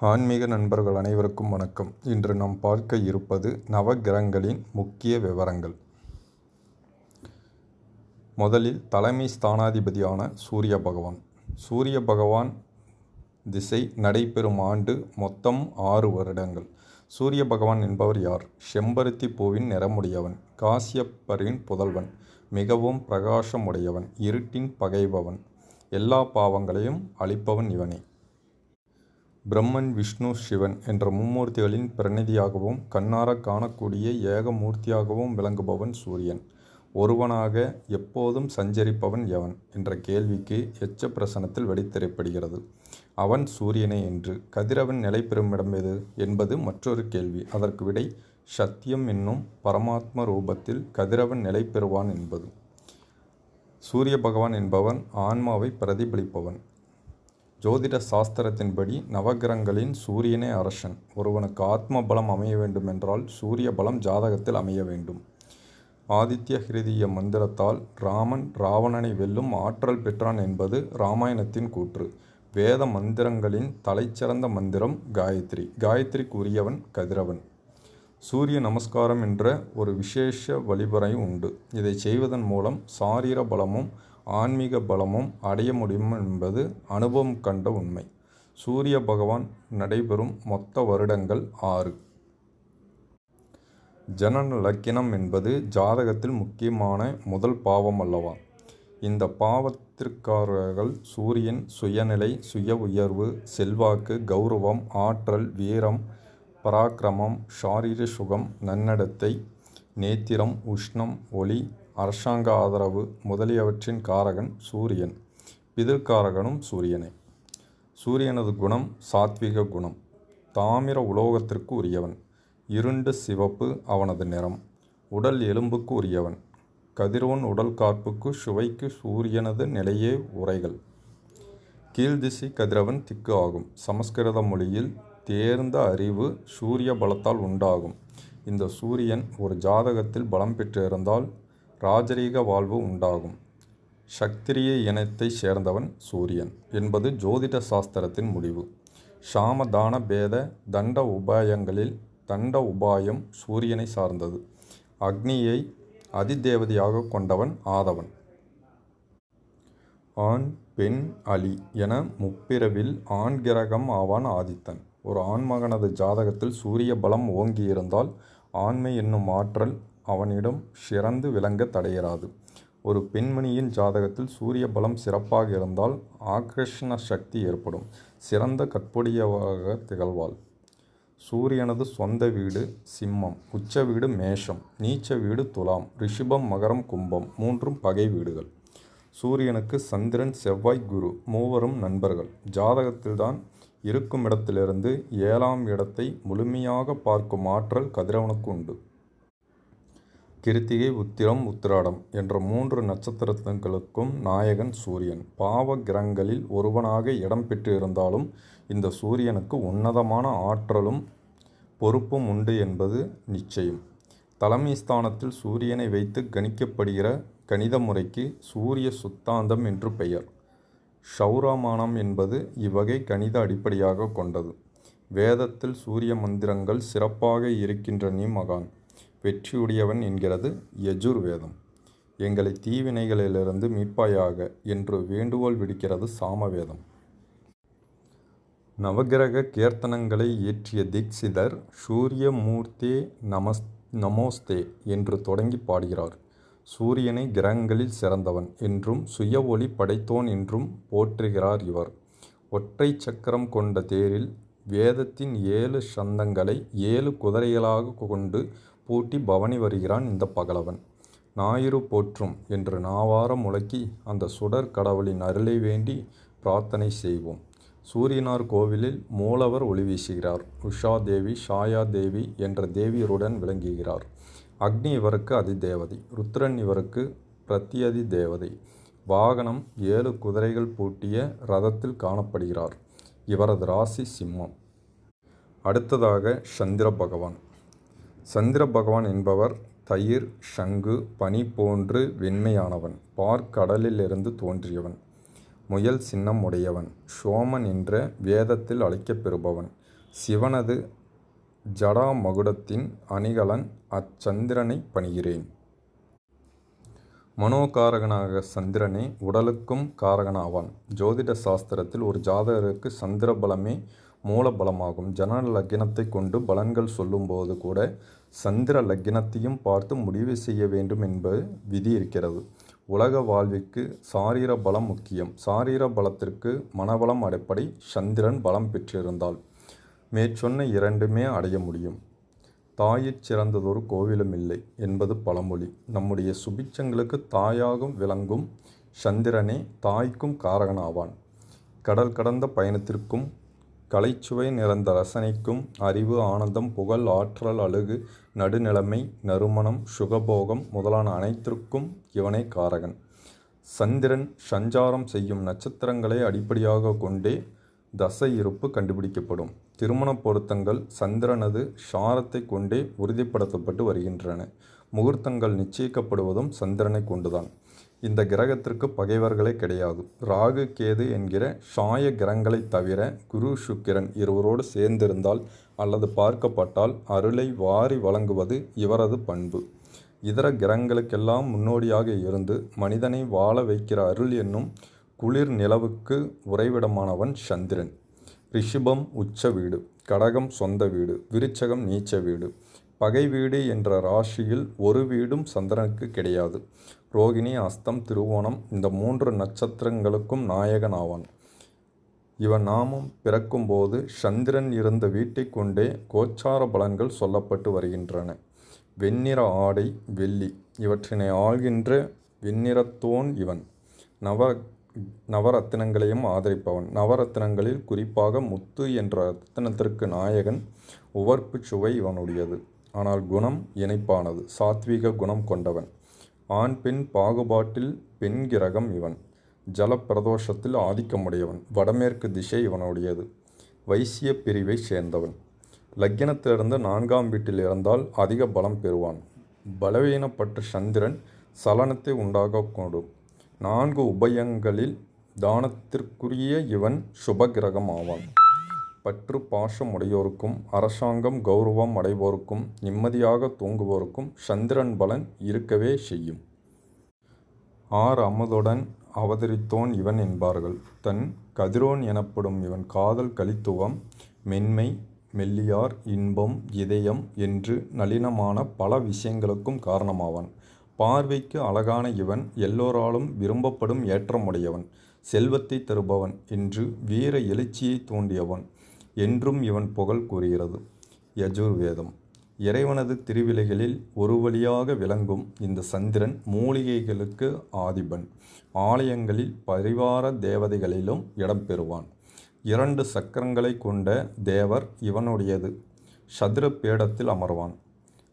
ஆன்மீக நண்பர்கள் அனைவருக்கும் வணக்கம். இன்று நாம் பார்க்க இருப்பது நவகிரகங்களின் முக்கிய விவரங்கள். முதலில் தலைமை ஸ்தானாதிபதியான சூரிய பகவான். சூரிய பகவான் திசை நடைபெறும் ஆண்டு மொத்தம் ஆறு வருடங்கள். சூரிய பகவான் என்பவர் யார்? செம்பருத்தி பூவின் நிறமுடையவன் காசியப்பரின் புதல்வன் மிகவும் பிரகாசமுடையவன் இருட்டின் பகைபவன் எல்லா பாவங்களையும் அழிப்பவன் இவனே. பிரம்மன் விஷ்ணு சிவன் என்ற மும்மூர்த்திகளின் பிரநிதியாகவும் கண்ணார காணக்கூடிய ஏக மூர்த்தியாகவும் விளங்குபவன் சூரியன். ஒருவனாக எப்போதும் சஞ்சரிப்பவன் எவன்? என்ற கேள்விக்கு எச்ச பிரசனத்தில் வெடித்திரைப்படுகிறது அவன் சூரியனே என்று. கதிரவன் நிலை பெறும் இடம் எது? என்பது மற்றொரு கேள்வி. அதற்கு விடை சத்தியம் என்னும் பரமாத்ம ரூபத்தில் கதிரவன் நிலை பெறுவான் என்பது. சூரிய பகவான் என்பவன் ஆன்மாவை பிரதிபலிப்பவன். ஜோதிட சாஸ்திரத்தின்படி நவகிரகங்களின் சூரியனே அரசன். ஒருவனுக்கு ஆத்ம பலம் அமைய வேண்டுமென்றால் சூரிய பலம் ஜாதகத்தில் அமைய வேண்டும். ஆதித்ய ஹிருதிய மந்திரத்தால் ராமன் ராவணனை வெல்லும் ஆற்றல் பெற்றான் என்பது இராமாயணத்தின் கூற்று. வேத மந்திரங்களின் தலைச்சிறந்த மந்திரம் காயத்ரி. காயத்ரிக்கு உரியவன் கதிரவன். சூரிய நமஸ்காரம் என்ற ஒரு விசேஷ வழிமுறை உண்டு. இதை செய்வதன் மூலம் சாரீர பலமும் ஆன்மீக பலமும் அடைய முடியும் என்பது அனுபவம் கண்ட உண்மை. சூரிய பகவான் நடைபெறும் மொத்த வருடங்கள் ஆறு. ஜனன லக்கினம் என்பது ஜாதகத்தில் முக்கியமான முதல் பாவம் அல்லவா? இந்த பாவத்திற்காரர்கள் சூரியன் சுயநிலை சுய உயர்வு செல்வாக்கு கௌரவம் ஆற்றல் வீரம் பராக்கிரமம் ஷாரீர சுகம் நன்னடத்தை நேத்திரம் உஷ்ணம் ஒளி அரசாங்க ஆதரவு முதலியவற்றின் காரகன் சூரியன். பிதிர்காரகனும் சூரியனே. சூரியனது குணம் சாத்விக குணம். தாமிர உலோகத்திற்கு உரியவன். இருண்டு சிவப்பு அவனது நிறம். உடல் எலும்புக்கு உரியவன். கதிரோன் உடல் காப்புக்கு சுவைக்கு சூரியனது நிலையே உரைகள். கீழ்திசை கதிரவன் திக்கு ஆகும். சமஸ்கிருத மொழியில் தேர்ந்த அறிவு சூரிய பலத்தால் உண்டாகும். இந்த சூரியன் ஒரு ஜாதகத்தில் பலம் பெற்றிருந்தால் ராஜரீக வாழ்வு உண்டாகும். சக்திரிய இனத்தைச் சேர்ந்தவன் சூரியன் என்பது ஜோதிட சாஸ்திரத்தின் முடிவு. சாமதான பேத தண்ட உபாயங்களில் தண்ட உபாயம் சூரியனை சார்ந்தது. அக்னியை அதிதேவதையாக கொண்டவன் ஆதவன். ஆண் பெண் அலி என முப்பிரவில் ஆண் கிரகம் ஆவான் ஆதித்தன். ஒரு ஆண்மகனது ஜாதகத்தில் சூரிய பலம் ஓங்கியிருந்தால் ஆண்மை என்னும் ஆற்றல் அவனிடம் சிறந்து விளங்க தடையராது. ஒரு பெண்மணியின் ஜாதகத்தில் சூரிய பலம் சிறப்பாக இருந்தால் ஆக்ரஷண சக்தி ஏற்படும். சிறந்த கற்புடையவாக திகழ்வாள். சூரியனது சொந்த வீடு சிம்மம் உச்ச வீடு மேஷம் நீச்ச வீடு துலாம் ரிஷிபம் மகரம் கும்பம் மூன்றும் பகை வீடுகள். சூரியனுக்கு சந்திரன் செவ்வாய் குரு மூவரும் நண்பர்கள். ஜாதகத்தில்தான் இருக்கும் இடத்திலிருந்து ஏழாம் இடத்தை முழுமையாக பார்க்கும் ஆற்றல் கதிரவனுக்கு உண்டு. கிருத்திகை உத்திரம் உத்திராடம் என்ற மூன்று நட்சத்திரங்களுக்கும் நாயகன் சூரியன். பாவ கிரகங்களில் ஒருவனாக இடம் பெற்றிருந்தாலும் இந்த சூரியனுக்கு உன்னதமான ஆற்றலும் பொறுப்பும் உண்டு என்பது நிச்சயம். தலைமை ஸ்தானத்தில் சூரியனை வைத்து கணிக்கப்படுகிற கணித முறைக்கு சூரிய சுத்தாந்தம் என்று பெயர். ஷௌரமானம் என்பது இவ்வகை கணித அடிப்படையாக கொண்டது. வேதத்தில் சூரிய மந்திரங்கள் சிறப்பாக இருக்கின்ற நீ மகான். வெற்றியுடையவன் என்கிறது யஜுர்வேதம். எங்களை தீவினைகளிலிருந்து மீட்பாயாக என்று வேண்டுகோள் விடுக்கிறது சாமவேதம். நவகிரக கீர்த்தனங்களை இயற்றிய தீக்ஷிதர் சூரிய மூர்த்தே நமஸ் நமோஸ்தே என்று தொடங்கி பாடுகிறார். சூரியனை கிரகங்களில் சிறந்தவன் என்றும் சுய ஒளி படைத்தோன் என்றும் போற்றுகிறார் இவர். ஒற்றை சக்கரம் கொண்ட தேரில் வேதத்தின் ஏழு சந்தங்களை ஏழு குதிரைகளாக கொண்டு பூட்டி பவனி வருகிறான் இந்த பகலவன். ஞாயிறு போற்றும் என்று நாவார முழக்கி அந்த சுடர் கடவுளின் அருளை வேண்டி பிரார்த்தனை செய்வோம். சூரியனார் கோவிலில் மூலவர் ஒளி வீசுகிறார். உஷா தேவி ஷாயா தேவி என்ற தேவியருடன் விளங்குகிறார். அக்னி இவருக்கு அதிதேவதை ருத்ரன் இவருக்கு பிரத்தியதி தேவதை. வாகனம் ஏழு குதிரைகள் பூட்டிய ரதத்தில் காணப்படுகிறார். இவரது ராசி சிம்மம். அடுத்ததாக சந்திர பகவான். சந்திர பகவான் என்பவர் தயிர் சங்கு பனி போன்று வெண்மையானவன். பார்க்கடலிலிருந்து தோன்றியவன். முயல் சின்னம் உடையவன். சோமன் என்ற வேதத்தில் அழைக்கப் பெறுபவன் சிவனது ஜடாமகுடத்தின் அணிகலன் அச்சந்திரனைப் பணிகிறேன். மனோகாரகனாக சந்திரனே உடலுக்கும் காரகனாவான். ஜோதிட சாஸ்திரத்தில் ஒரு ஜாதகருக்கு சந்திர பலமே மூல பலமாகும் ஜனன லக்கினத்தை கொண்டு பலன்கள் சொல்லும்போது கூட சந்திர லக்கினத்தையும் பார்த்து முடிவு செய்ய வேண்டும் என்பது விதி இருக்கிறது. உலக வாழ்விற்கு சாரீர பலம் முக்கியம். சாரீர பலத்திற்கு மனபலம் அடிப்படை சந்திரன் பலம் பெற்றிருந்தால் மேற்சொன்ன இரண்டுமே அடைய முடியும். தாயிற் சிறந்ததொரு கோவிலும் இல்லை என்பது பழமொழி. நம்முடைய சுபிச்சங்களுக்கு தாயாகும் விளங்கும் சந்திரனே தாய்க்கும் காரகனாவான். கடல் கடந்த பயணத்திற்கும் கலைச்சுவை நிறைந்த ரசனைக்கும் அறிவு ஆனந்தம் புகழ் ஆற்றல் அழகு நடுநிலைமை நறுமணம் சுகபோகம் முதலான அனைத்திற்கும் இவனே காரகன். சந்திரன் சஞ்சாரம் செய்யும் நட்சத்திரங்களை அடிப்படையாக கொண்டே தசை இருப்பு கண்டுபிடிக்கப்படும். திருமண பொருத்தங்கள் சந்திரனது சாரத்தை கொண்டே உறுதிப்படுத்தப்பட்டு வருகின்றன. முகூர்த்தங்கள் நிச்சயிக்கப்படுவதும் சந்திரனை கொண்டுதான். இந்த கிரகத்திற்கு பகைவர்களே கிடையாது. ராகு கேது என்கிற சாய கிரகங்களை தவிர குரு சுக்கிரன் இருவரோடு சேர்ந்திருந்தால் அல்லது பார்க்கப்பட்டால் அருளை வாரி வழங்குவது இவரது பண்பு. இதர கிரகங்களுக்கெல்லாம் முன்னோடியாக இருந்து மனிதனை வாழ வைக்கிற அருள் என்னும் குளிர் நிலவுக்கு உறைவிடமானவன் சந்திரன். ரிஷிபம் உச்ச வீடு கடகம் சொந்த வீடு விருச்சகம் நீச்ச வீடு. பகை வீடு என்ற ராசியில் ஒரு வீடும் சந்திரனுக்கு கிடையாது. ரோகிணி அஸ்தம் திருவோணம் இந்த மூன்று நட்சத்திரங்களுக்கும் நாயகன் ஆவான் இவன் நாமம் பிறக்கும்போது சந்திரன் இருந்த வீட்டை கொண்டே கோச்சார பலன்கள் சொல்லப்பட்டு வருகின்றன. வெண்ணிற ஆடை வெள்ளி இவற்றினை ஆள்கின்ற வெண்ணிறத்தோன் இவன். நவ நவரத்தினங்களையும் ஆதரிப்பவன். நவரத்தினங்களில் குறிப்பாக முத்து என்ற ரத்தினத்திற்கு நாயகன் உவர்ப்பு சுவை இவனுடையது. ஆனால் குணம் இணைப்பானது. சாத்வீக குணம் கொண்டவன். ஆண் பெண் பாகுபாட்டில் பெண் கிரகம் இவன். ஜலப்பிரதோஷத்தில் ஆதிக்கமுடையவன். வடமேற்கு திசை இவனுடையது. வைசிய பிரிவை சேர்ந்தவன். லக்கினத்திலிருந்து நான்காம் வீட்டில் இருந்தால் அதிக பலம் பெறுவான். பலவீனப்பட்ட சந்திரன் சலனத்தை உண்டாகக்கூடும் நான்கு உபயங்களில் தானத்திற்குரிய இவன் சுபகிரகம் ஆவான் பற்று பாசம் உடையோருக்கும் அரசாங்கம் கௌரவம் அடைவோருக்கும் நிம்மதியாக தூங்குவோருக்கும் சந்திரன் பலன் இருக்கவே செய்யும். ஆர். அமுதுடன் அவதரித்தோன் இவன் என்பார்கள். தன் கதிரோன் எனப்படும் இவன் காதல் கலித்துவம் மென்மை மெல்லியார் இன்பம் இதயம் என்று நளினமான பல விஷயங்களுக்கும் காரணமாவான். பார்வைக்கு அழகான இவன் எல்லோராலும் விரும்பப்படும் ஏற்றமுடையவன் செல்வத்தை தருபவன் என்று வீர எழுச்சியை தூண்டியவன். என்றும் இவன் புகழ் கூறுகிறது. யஜுர்வேதம். இறைவனது திருவிலைகளில் ஒரு வழியாக விளங்கும் இந்த சந்திரன் மூலிகைகளுக்கு ஆதிபன். ஆலயங்களில் பரிவார தேவதைகளிலும் இடம்பெறுவான் இரண்டு சக்கரங்களை கொண்ட தேவர் இவனுடையது. சதுர பீடத்தில் அமர்வான்.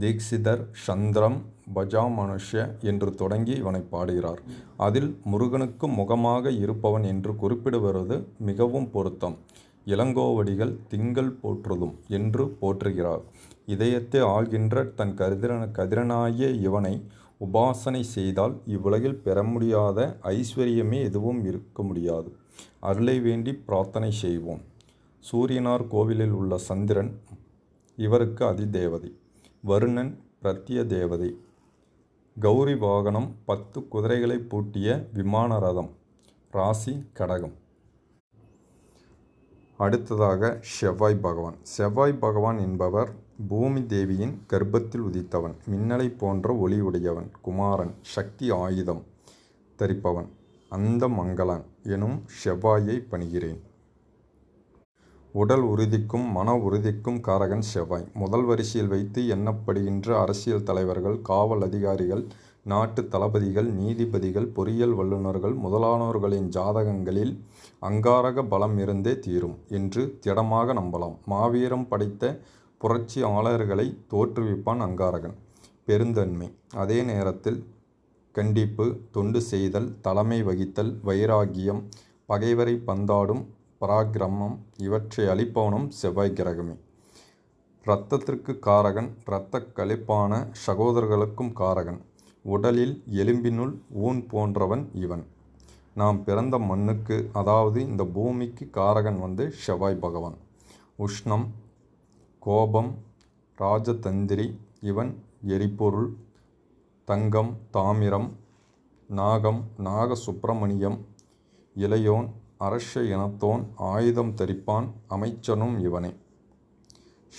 தீக்ஷிதர் சந்திரம் பஜாமனுஷ என்று தொடங்கி இவனை பாடுகிறார். அதில் முருகனுக்கு முகமாக இருப்பவன் என்று குறிப்பிடுவது மிகவும் பொருத்தம். இளங்கோவடிகள் திங்கள் போற்றுதும் என்று போற்றுகிறார். இதயத்தை ஆள்கின்ற தன் கதிரன கதிரனாகிய இவனை உபாசனை செய்தால் இவ்வுலகில் பெற முடியாத ஐஸ்வர்யமே எதுவும் இருக்க முடியாது. அருளை வேண்டி பிரார்த்தனை செய்வோம். சூரியனார் கோவிலில் உள்ள சந்திரன் இவருக்கு அதிதேவதை வருணன் பிரத்ய தேவதை. கௌரி வாகனம் பத்து குதிரைகளை பூட்டிய விமான ரதம் ராசி கடகம். அடுத்ததாக செவ்வாய் பகவான். செவ்வாய் பகவான் என்பவர் பூமி தேவியின் கர்ப்பத்தில் உதித்தவன் மின்னலை போன்ற ஒளி உடையவன் குமாரன் சக்தி ஆயுதம் தரிப்பவன் அந்த மங்களான் எனும் செவ்வாயை பணிகிறேன். உடல் உறுதிக்கும் மன உறுதிக்கும் காரகன் செவ்வாய். முதல் வரிசையில் வைத்து எண்ணப்படுகின்ற அரசியல் தலைவர்கள் காவல் அதிகாரிகள் நாட்டு தளபதிகள் நீதிபதிகள் பொறியியல் வல்லுநர்கள் முதலானோர்களின் ஜாதகங்களில் அங்காரக பலம் இருந்தே தீரும் என்று திடமாக நம்பலாம். மாவீரம் படைத்த புரட்சியாளர்களை தோற்றுவிப்பான் அங்காரகன். பெருந்தன்மை. அதே நேரத்தில் கண்டிப்பு தொண்டு செய்தல் தலைமை வகித்தல் வைராகியம் பகைவரை பந்தாடும் பராக்கிரமம் இவற்றை அளிப்பவனும் செவ்வாய் கிரகமே. இரத்தத்திற்கு காரகன் இரத்த கழிப்பான சகோதரர்களுக்கும் காரகன். உடலில் எலும்பினுள் ஊன் போன்றவன் இவன். நாம் பிறந்த மண்ணுக்கு அதாவது இந்த பூமிக்கு காரகன் வந்து செவ்வாய் பகவான். உஷ்ணம் கோபம் ராஜதந்திரி இவன் எரிபொருள் தங்கம் தாமிரம் நாகம் நாக சுப்பிரமணியம் இளையோன் அரச இனத்தோன் ஆயுதம் தரிப்பான் அமைச்சனும் இவனே.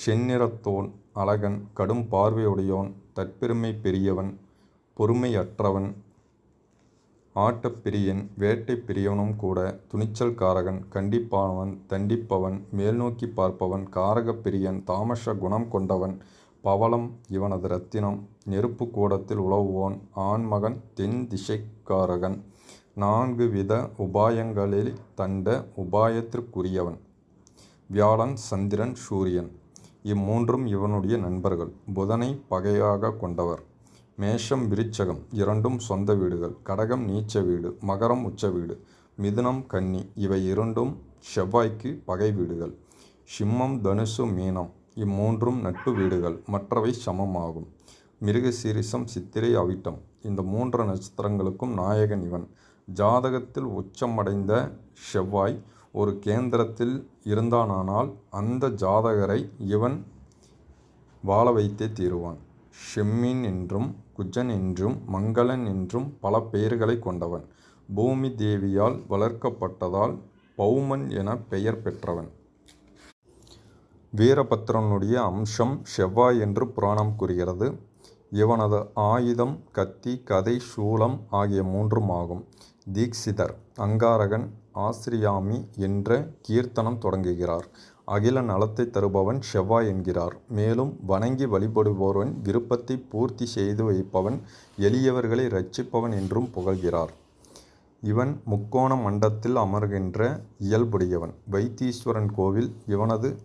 செந்நிறத்தோன் அழகன் கடும் பார்வையுடையோன் தற்பெருமை பெரியவன் பொறுமையற்றவன் ஆட்டப்பிரியன் வேட்டை பிரியவனும் கூட துணிச்சல்காரகன் கண்டிப்பானவன் தண்டிப்பவன் மேல்நோக்கி பார்ப்பவன் காரகப்பிரியன் தாமச குணம் கொண்டவன் பவளம் இவனது ரத்தினம் நெருப்பு கூடத்தில் உழவுவோன் ஆண்மகன் தென் திசைக்காரகன் நான்கு வித உபாயங்களில் தண்ட உபாயத்திற்குரியவன் வியாழன் சந்திரன் சூரியன். இம்மூன்றும் இவனுடைய நண்பர்கள் புதனை பகையாக கொண்டவர். மேஷம் விருச்சகம் இரண்டும் சொந்த வீடுகள். கடகம் நீச்ச வீடு மகரம் உச்ச வீடு மிதுனம் கன்னி இவை இரண்டும் செவ்வாய்க்கு பகை வீடுகள். சிம்மம் தனுசு மீனம் இம்மூன்றும் நட்பு வீடுகள். மற்றவை சமமாகும். மிருகசீரிசம் சித்திரை அவிட்டம் இந்த மூன்று நட்சத்திரங்களுக்கும் நாயகன் இவன். ஜாதகத்தில் உச்சமடைந்த செவ்வாய் ஒரு கேந்திரத்தில் இருந்தானானால் அந்த ஜாதகரை இவன் வாழ வைத்தே தீருவான். செம்மீன் என்றும் குஜன் என்றும் மங்களன் என்றும் பல பெயர்களை கொண்டவன். பூமி தேவியால் வளர்க்கப்பட்டதால் பௌமன் என பெயர் பெற்றவன். வீரபத்ரனுடைய அம்சம் செவ்வாய் என்று புராணம் கூறுகிறது. இவனது ஆயுதம் கத்தி கதை சூலம் ஆகிய மூன்றும் ஆகும். தீக்ஷிதர். அங்காரகன் ஆசிரியாமி என்ற கீர்த்தனம் தொடங்குகிறார். அகில நலத்தை தருபவன் செவ்வாய் என்கிறார். மேலும் வணங்கி வழிபடுபவன் விருப்பத்தை பூர்த்தி செய்து வைப்பவன் எளியவர்களை ரட்சிப்பவன் என்றும் புகழ்கிறார். இவன் முக்கோண மண்டத்தில் அமர்கின்ற இயல்புடையவன். வைத்தீஸ்வரன் கோவில் இவனது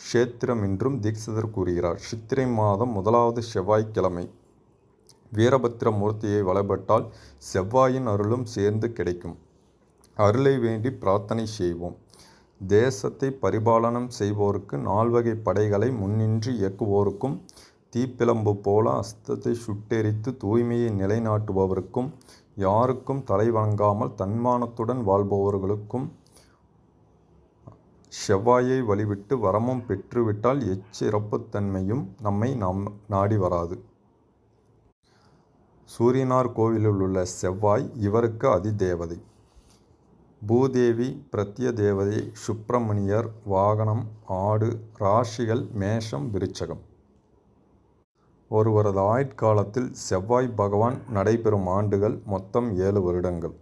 க்ஷேத்திரம் என்றும் தீக்ஷிதர் கூறுகிறார். சித்திரை மாதம் முதலாவது செவ்வாய்க்கிழமை. வீரபத்திர மூர்த்தியை வழிபட்டால் செவ்வாயின் அருளும் சேர்ந்து கிடைக்கும். அருளை வேண்டி பிரார்த்தனை செய்வோம். தேசத்தை பரிபாலனம் செய்வோருக்கு நால்வகை படைகளை முன்னின்று இயக்குவோருக்கும் தீப்பிளம்பு போல அஸ்தத்தை சுட்டெரித்து தூய்மையை நிலைநாட்டுபவருக்கும் யாருக்கும் தலை வணங்காமல் தன்மானத்துடன் வாழ்பவர்களுக்கும் செவ்வாயை வழிவிட்டு வரமும் பெற்றுவிட்டால் எச்சிறப்புத்தன்மையும் நம்மை நாம் நாடி வராது. சூரியனார் கோவிலில் உள்ள செவ்வாய் இவருக்கு அதிதேவதை. பூதேவி பிரத்ய தேவதை சுப்பிரமணியர் வாகனம் ஆடு ராசிகள் மேஷம் விருச்சகம். ஒருவரது ஆயுட்காலத்தில் செவ்வாய் பகவான் நடைபெறும் ஆண்டுகள் மொத்தம் ஏழு வருடங்கள்.